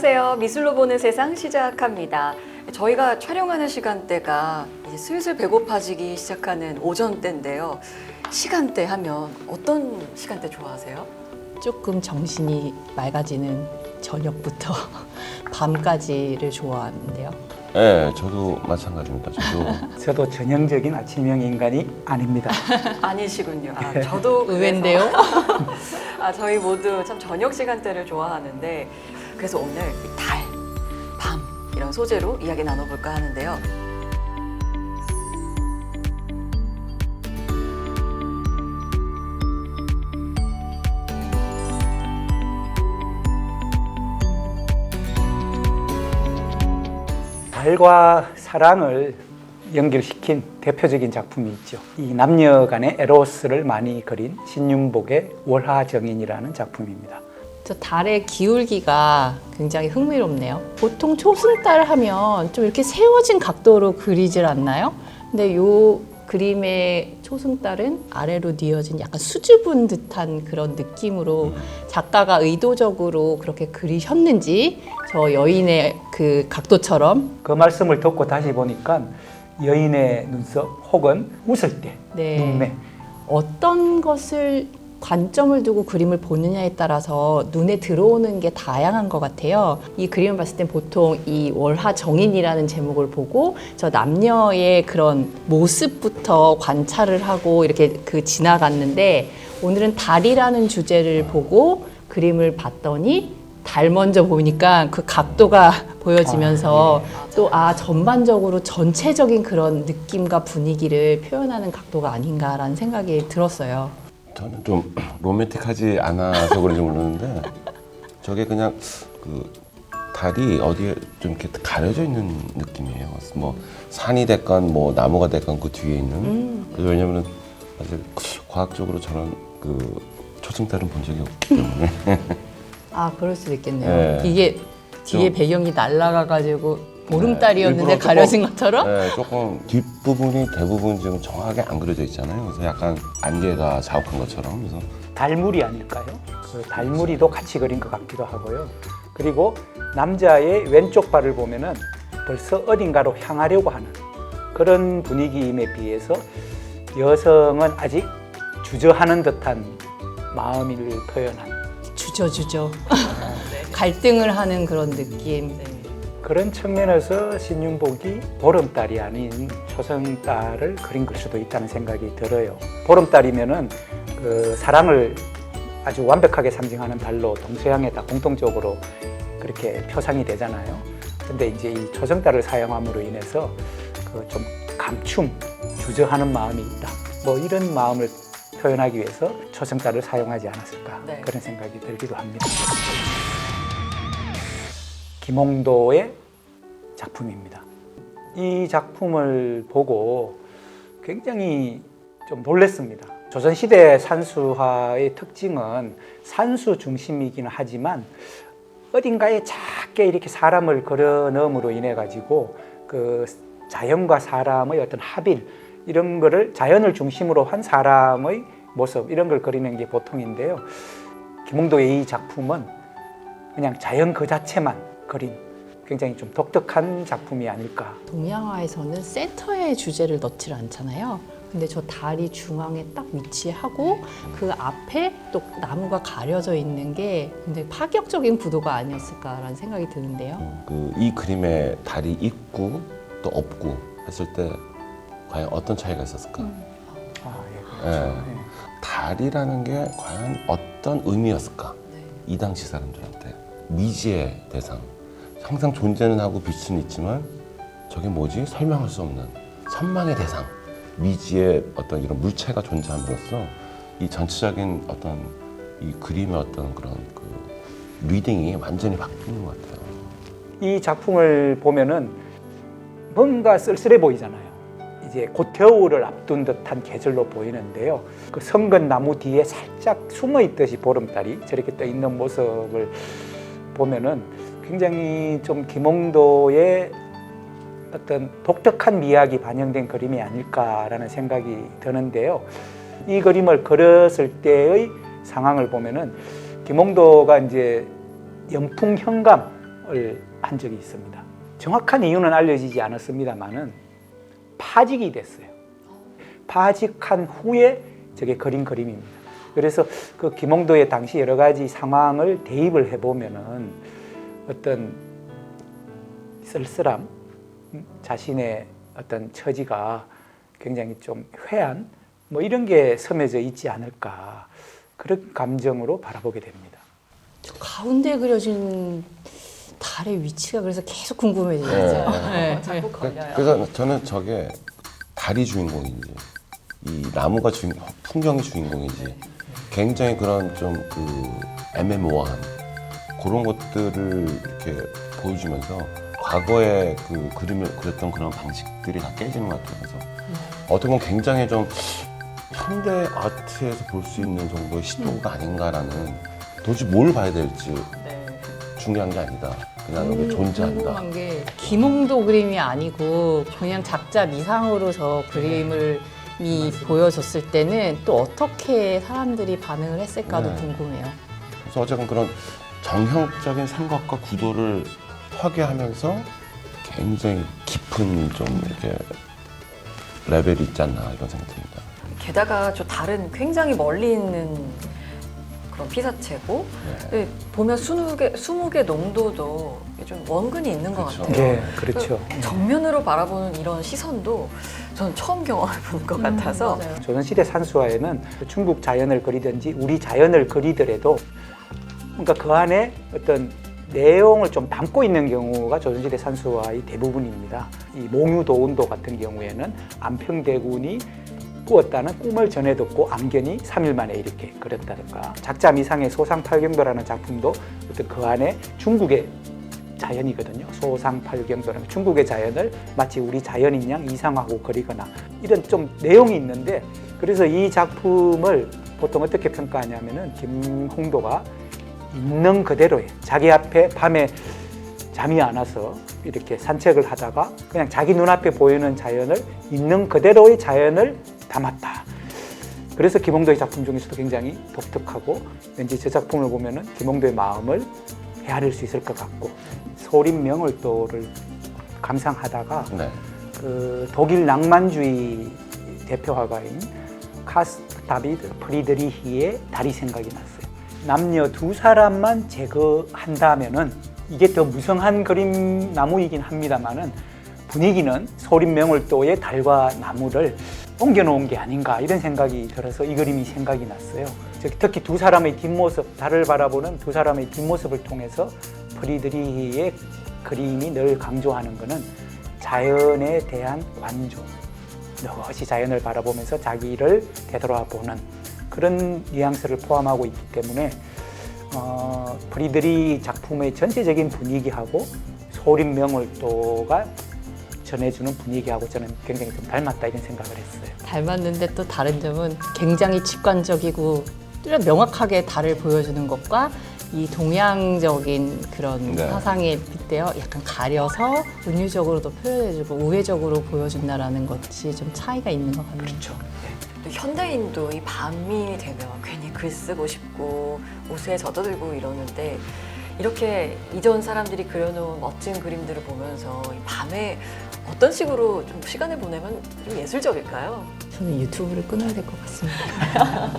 안녕하세요. 미술로 보는 세상 시작합니다. 저희가 촬영하는 시간대가 이제 슬슬 배고파지기 시작하는 오전대인데요. 시간대 하면 어떤 시간대 좋아하세요? 조금 정신이 맑아지는 저녁부터 밤까지를 좋아하는데요. 네, 저도 마찬가지입니다. 저도 저도 전형적인 아침형 인간이 아닙니다. 아니시군요. 아, 저도 그래서- 의외인데요. 아, 저희 모두 참 저녁 시간대를 좋아하는데 그래서 오늘 이 달, 밤 이런 소재로 이야기 나눠볼까 하는데요. 달과 사랑을 연결시킨 대표적인 작품이 있죠. 이 남녀 간의 에로스를 많이 그린 신윤복의 월하정인이라는 작품입니다. 저 달의 기울기가 굉장히 흥미롭네요. 보통 초승달 하면 좀 이렇게 세워진 각도로 그리질 않나요? 근데 요 그림의 초승달은 아래로 뉘어진 약간 수줍은 듯한 그런 느낌으로 작가가 의도적으로 그렇게 그리셨는지 저 여인의 그 각도처럼 그 말씀을 듣고 다시 보니까 여인의 눈썹 혹은 웃을 때 네. 눈매 어떤 것을 관점을 두고 그림을 보느냐에 따라서 눈에 들어오는 게 다양한 것 같아요. 이 그림을 봤을 땐 보통 이 월하 정인이라는 제목을 보고 저 남녀의 그런 모습부터 관찰을 하고 이렇게 그 지나갔는데 오늘은 달이라는 주제를 보고 그림을 봤더니 달 먼저 보니까 그 각도가 보여지면서 또아 전반적으로 전체적인 그런 느낌과 분위기를 표현하는 각도가 아닌가라는 생각이 들었어요. 저는 좀 로맨틱하지 않아서 그런지 모르는데 저게 그냥 그 달이 어디에 좀 이렇게 가려져 있는 느낌이에요. 뭐 산이 됐건 뭐 나무가 됐건 그 뒤에 있는. 그래서 왜냐면은 사실 과학적으로 저는 그 초승달은 본 적이 없기 때문에 아 그럴 수도 있겠네요. 네. 이게 뒤에 좀- 배경이 날아가 가지고 보름달이었는데 네, 일부러 가려진 조금- 것처럼 네, 조금 뒷부분이 대부분 지금 정확하게 안 그려져 있잖아요. 그래서 약간 안개가 자욱한 것처럼 그래서 달무리 아닐까요? 그 달무리도 같이 그린 것 같기도 하고요. 그리고 남자의 왼쪽 발을 보면은 벌써 어딘가로 향하려고 하는 그런 분위기임에 비해서 여성은 아직 주저하는 듯한 마음을 표현한 주저주저 갈등을 하는 그런 느낌. 그런 측면에서 신윤복이 보름달이 아닌 초승달을 그린 걸 수도 있다는 생각이 들어요. 보름달이면은 그 사랑을 아주 완벽하게 상징하는 달로 동서양에 다 공통적으로 그렇게 표상이 되잖아요. 근데 이제 이 초승달을 사용함으로 인해서 그 좀 감춤, 주저하는 마음이 있다. 뭐 이런 마음을 표현하기 위해서 초승달을 사용하지 않았을까 네. 그런 생각이 들기도 합니다. 김홍도의 작품입니다. 이 작품을 보고 굉장히 좀 놀랐습니다. 조선시대 산수화의 특징은 산수 중심이기는 하지만 어딘가에 작게 이렇게 사람을 걸어 넣음으로 인해 가지고 그 자연과 사람의 어떤 합일 이런 거를 자연을 중심으로 한 사람의 모습 이런 걸 그리는 게 보통인데요. 김홍도의 이 작품은 그냥 자연 그 자체만 그린 굉장히 좀 독특한 작품이 아닐까. 동양화에서는 센터에 주제를 넣질 않잖아요. 근데 저 달이 중앙에 딱 위치하고 그 앞에 또 나무가 가려져 있는 게 굉장히 파격적인 구도가 아니었을까라는 생각이 드는데요. 그 이 그림에 달이 있고 또 없고 했을 때 과연 어떤 차이가 있었을까? 아, 예, 예. 그렇죠. 예. 달이라는 게 과연 어떤 의미였을까? 이 당시 사람들한테 미지의 대상. 항상 존재는 하고 빛은 있지만 저게 뭐지? 설명할 수 없는 선망의 대상. 미지의 어떤 이런 물체가 존재함으로써 이 전체적인 어떤 이 그림의 어떤 그런 그 리딩이 완전히 바뀌는 것 같아요. 이 작품을 보면은 뭔가 쓸쓸해 보이잖아요. 이제 곧 겨울을 앞둔 듯한 계절로 보이는데요. 그 성근 나무 뒤에 살짝 숨어 있듯이 보름달이 저렇게 떠 있는 모습을 보면은 굉장히 좀 김홍도의 어떤 독특한 미학이 반영된 그림이 아닐까라는 생각이 드는데요. 이 그림을 그렸을 때의 상황을 보면은 김홍도가 이제 연풍 현감 명을 한 적이 있습니다. 정확한 이유는 알려지지 않았습니다만은 파직이 됐어요. 파직한 후에 저게 그린 그림입니다. 그래서 그 김홍도의 당시 여러 가지 상황을 대입을 해보면은 어떤 쓸쓸함, 음, 자신의 어떤 처지가 굉장히 좀 회한 뭐 이런 게 섬해져 있지 않을까 그런 감정으로 바라보게 됩니다. 저 가운데 그려진 달의 위치가 그래서 계속 궁금해지죠. 네. 네. 자꾸 그- 걸려요. 그래서 저는 저게 달이 주인공인지 이 나무가 주인 풍경이 주인공인지 굉장히 그런 좀 그 애매모호한 그런 것들을 이렇게 보여주면서 과거에 그 그림을 그렸던 그런 방식들이 다 깨지는 것 같아요. 그래서 어떻게 보면 굉장히 좀 현대 아트에서 볼 수 있는 정도의 시도가 아닌가라는 도대체 뭘 봐야 될지 네. 중요한 게 아니다. 그냥 여기 존재한다. 궁금한 게 김홍도 그림이 아니고 그냥 작자 미상으로 저 그림을 이 보여줬을 때는 또 어떻게 사람들이 반응을 했을까도 네. 궁금해요. 그래서 어쨌든 그런 정형적인 삼각과 구도를 파괴하면서 굉장히 깊은 좀 이렇게 레벨이 있지 않나 이런 생각이 듭니다. 게다가 저 달은 굉장히 멀리 있는 그런 피사체고 네. 네, 보면 수묵의, 수묵의 농도도 좀 원근이 있는 것 그렇죠. 같아요. 네, 그렇죠. 그 정면으로 바라보는 이런 시선도 저는 처음 경험해보는 것 같아서 음, 맞아요. 조선시대 산수화에는 중국 자연을 그리든지 우리 자연을 그리더라도 그러니까 그 안에 어떤 내용을 좀 담고 있는 경우가 조선시대 산수화의 대부분입니다. 이 몽유도운도 같은 경우에는 안평대군이 꾸었다는 꿈을 전해 듣고 암견이 3일 만에 이렇게 그렸다든가 작자 미 상의 소상팔경도라는 작품도 어떤 그 안에 중국의 자연이거든요. 소상팔경도라는 중국의 자연을 마치 우리 자연인 양 이상하고 그리거나 이런 좀 내용이 있는데 그래서 이 작품을 보통 어떻게 평가하냐면은 김홍도가 있는 그대로의 자기 앞에 밤에 잠이 안 와서 이렇게 산책을 하다가 그냥 자기 눈앞에 보이는 자연을 있는 그대로의 자연을 담았다. 그래서 김홍도의 작품 중에서도 굉장히 독특하고 왠지 저 작품을 보면은 김홍도의 마음을 헤아릴 수 있을 것 같고 소림 명월도를 감상하다가 네. 그 독일 낭만주의 대표 화가인 카스 다비드 프리드리히의 달이 생각이 났어요. 남녀 두 사람만 제거한다면은 이게 더 무성한 그림 나무이긴 합니다만은 분위기는 소림 명월도의 달과 나무를 옮겨놓은 게 아닌가 이런 생각이 들어서 이 그림이 생각이 났어요. 즉, 특히 두 사람의 뒷모습, 달을 바라보는 두 사람의 뒷모습을 통해서 프리드리히의 그림이 늘 강조하는 것은 자연에 대한 관조, 너것이 자연을 바라보면서 자기를 되돌아보는 그런 뉘앙스를 포함하고 있기 때문에 어, 프리드리 작품의 전체적인 분위기하고 소림 명월도가 전해주는 분위기하고 저는 굉장히 좀 닮았다 이런 생각을 했어요. 닮았는데 또 다른 점은 굉장히 직관적이고 명확하게 달을 보여주는 것과 이 동양적인 그런 네. 사상에 빗대어 약간 가려서 은유적으로도 표현해주고 우회적으로 보여준다라는 것이 좀 차이가 있는 것 같네요. 그렇죠. 또 현대인도 이 밤이 되면 괜히 글 쓰고 싶고 옷에 젖어들고 이러는데 이렇게 이전 사람들이 그려놓은 멋진 그림들을 보면서 이 밤에 어떤 식으로 좀 시간을 보내면 좀 예술적일까요? 저는 유튜브를 끊어야 될 것 같습니다.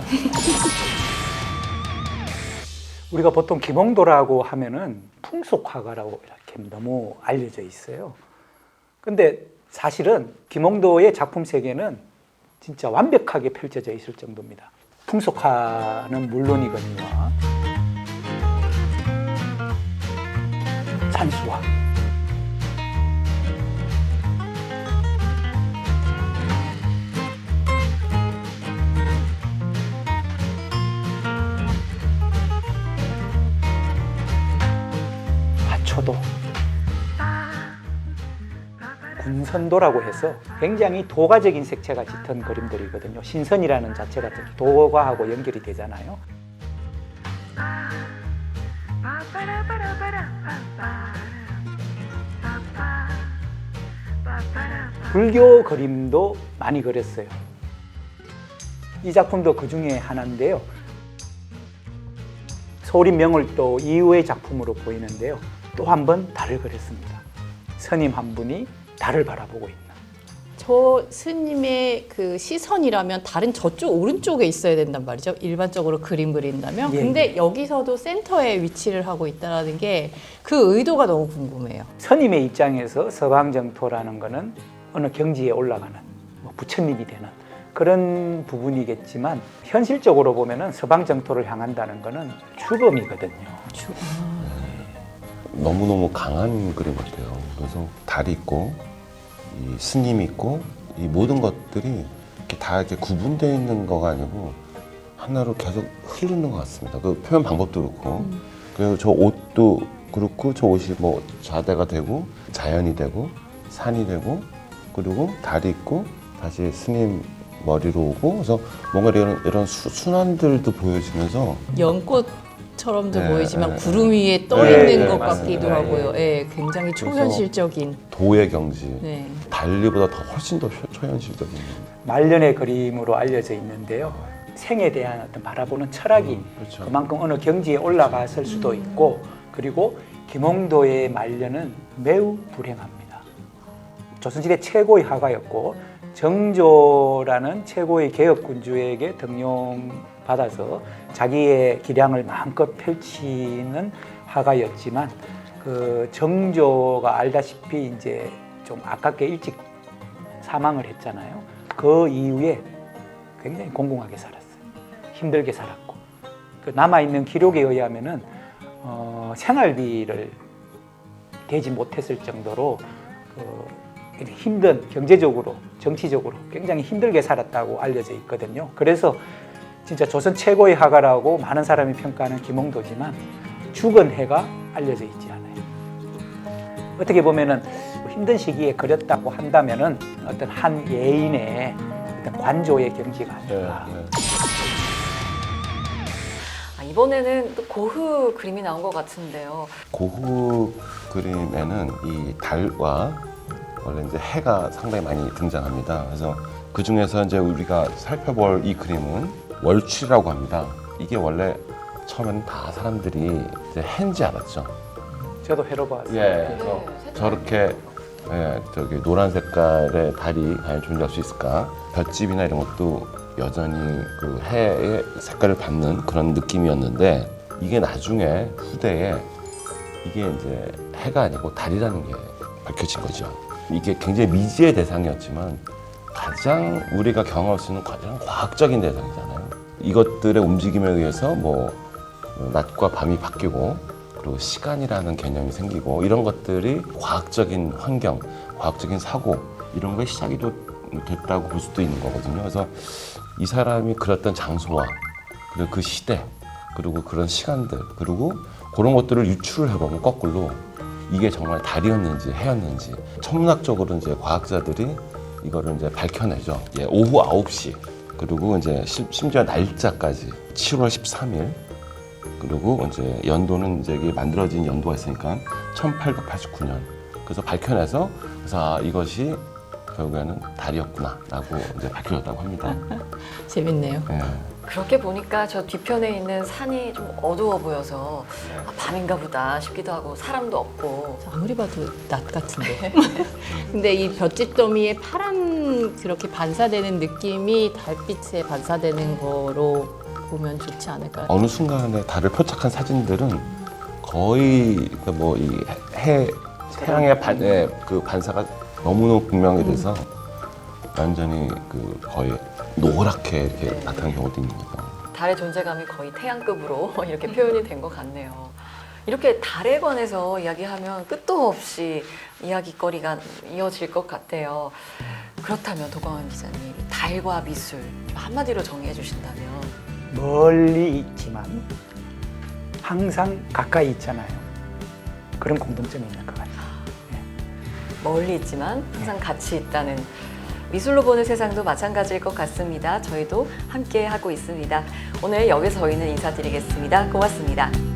우리가 보통 김홍도라고 하면은 풍속화가라고 이렇게 너무 알려져 있어요. 근데 사실은 김홍도의 작품 세계는 진짜 완벽하게 펼쳐져 있을 정도입니다. 풍속화는 물론이거니와 산수화, 군선도라고 해서 굉장히 도가적인 색채가 짙은 그림들이거든요. 신선이라는 자체가 도가하고 연결이 되잖아요. 불교 그림도 많이 그렸어요. 이 작품도 그 중에 하나인데요. 소림 명월도 이후의 작품으로 보이는데요. 또 한 번 달을 그렸습니다. 스님 한 분이 달을 바라보고 있는. 저 스님의 그 시선이라면 다른 저쪽 오른쪽에 있어야 된단 말이죠. 일반적으로 그림 그린다면. 예, 근데 여기서도 센터에 위치를 하고 있다는 게 그 의도가 너무 궁금해요. 스님의 입장에서 서방정토라는 거는 어느 경지에 올라가는 뭐 부처님이 되는 그런 부분이겠지만 현실적으로 보면은 서방정토를 향한다는 거는 죽음이거든요. 너무너무 강한 그림 같아요. 그래서 달이 있고 이 스님이 있고 이 모든 것들이 이렇게 다 이렇게 구분되어 있는 거가 아니고 하나로 계속 흐르는 것 같습니다. 그 표현 방법도 그렇고 그리고 저 옷도 그렇고 저 옷이 뭐 좌대가 되고 자연이 되고 산이 되고 그리고 달이 있고 다시 스님 머리로 오고 그래서 뭔가 이런 이런 수, 순환들도 보여지면서 연꽃 처럼도 네, 보이지만 네, 구름 위에 떠 네, 있는 네, 것 맞습니다. 같기도 네, 하고요. 예, 굉장히 초현실적인. 도의 경지 네. 달리보다 더 훨씬 더 초- 초현실적인 말년의 그림으로 알려져 있는데요. 생에 대한 어떤 바라보는 철학이 그렇죠. 그만큼 어느 경지에 올라갔을 수도 있고 그리고 김홍도의 말년은 매우 불행합니다. 조선시대 최고의 화가였고 정조라는 최고의 개혁군주에게 등용 받아서 자기의 기량을 마음껏 펼치는 화가였지만 그 정조가 알다시피 이제 좀 아깝게 일찍 사망을 했잖아요. 그 이후에 굉장히 공공하게 살았어요. 힘들게 살았고 그 남아 있는 기록에 의하면은 어, 생활비를 대지 못했을 정도로 그 힘든 경제적으로 정치적으로 굉장히 힘들게 살았다고 알려져 있거든요. 그래서 진짜 조선 최고의 화가라고 많은 사람이 평가하는 김홍도지만 죽은 해가 알려져 있지 않아요. 어떻게 보면은 힘든 시기에 그렸다고 한다면은 어떤 한 예인의 어떤 관조의 경지가 아닌가. 네, 네. 아, 이번에는 또 고흐 그림이 나온 것 같은데요. 고흐 그림에는 이 달과 원래 이제 해가 상당히 많이 등장합니다. 그래서 그 중에서 이제 우리가 살펴볼 이 그림은 월출이라고 합니다. 이게 원래 처음에는 다 사람들이 이제 해인지 알았죠. 저도 해로 봤어요. 예, 네, 그래서. 저렇게 예, 저기 노란 색깔의 달이 과연 존재할 수 있을까? 별집이나 이런 것도 여전히 그 해의 색깔을 받는 그런 느낌이었는데 이게 나중에 후대에 이게 이제 해가 아니고 달이라는 게 밝혀진 거죠. 이게 굉장히 미지의 대상이었지만 가장 우리가 경험할 수 있는 가장 과학적인 대상이잖아요. 이것들의 움직임에 의해서 뭐 낮과 밤이 바뀌고 그리고 시간이라는 개념이 생기고 이런 것들이 과학적인 환경, 과학적인 사고 이런 거에 시작이 또 됐다고 볼 수도 있는 거거든요. 그래서 이 사람이 그렸던 장소와 그리고 그 시대 그리고 그런 시간들 그리고 그런 것들을 유출을 해보면 거꾸로 이게 정말 달이었는지 해였는지 천문학적으로 이제 과학자들이 이거를 이제 밝혀내죠. 예, 오후 9시 그리고 이제 심- 심지어 날짜까지 7월 13일 그리고 이제 연도는 이제 이게 만들어진 연도가 있으니까 1889년 그래서 밝혀내서 그래서 아, 이것이 결국에는 달이었구나라고 이제 밝혀졌다고 합니다. 재밌네요. 예. 그렇게 보니까 저 뒤편에 있는 산이 좀 어두워 보여서 아, 밤인가 보다 싶기도 하고 사람도 없고 아무리 봐도 낮 같은데. 근데 이 볏짚 더미의 파란 그렇게 반사되는 느낌이 달빛에 반사되는 거로 보면 좋지 않을까요? 어느 순간에 달을 표착한 사진들은 거의 그 뭐이 해 태양의 반, 예, 그 반사가 너무너무 분명히 돼서 완전히 그 거의 노랗게 이렇게 있는 거죠. 달의 존재감이 거의 태양급으로 이렇게 표현이 된 것 같네요. 이렇게 달에 관해서 이야기하면 끝도 없이 이야기거리가 이어질 것 같아요. 그렇다면 도광환 기자님, 달과 미술 한마디로 정의해 주신다면 멀리 있지만 항상 가까이 있잖아요. 그런 공통점이 있는 것 같아요. 멀리 있지만 항상 같이 있다는 미술로 보는 세상도 마찬가지일 것 같습니다. 저희도 함께 하고 있습니다. 오늘 여기서 저희는 인사드리겠습니다. 고맙습니다.